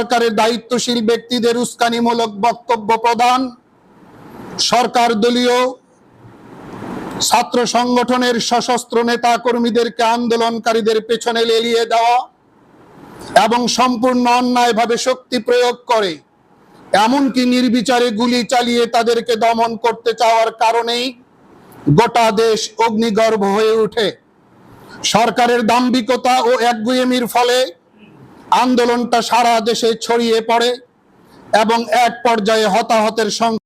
সরকারের দায়িত্বশীল ব্যক্তিদের উস্কানিমূলক বক্তব্য প্রদান, সরকার দলীয় ছাত্র সংগঠনের সশস্ত্র নেতা কর্মীদেরকে আন্দোলনকারীদের পেছনে লেলিয়ে দেওয়া এবং সম্পূর্ণ অন্যায়ভাবে শক্তি প্রয়োগ করে, এমনকি নির্বিচারে গুলি চালিয়ে তাদেরকে দমন করতে চাওয়ার কারণেই গোটা দেশ অগ্নিগর্ভ হয়ে ওঠে। সরকারের দাম্ভিকতা ও একগুয়েমির ফলে আন্দোলনটা সারা দেশে ছড়িয়ে পড়ে এবং এক পর্যায়ে হতাহতের সংখ্যা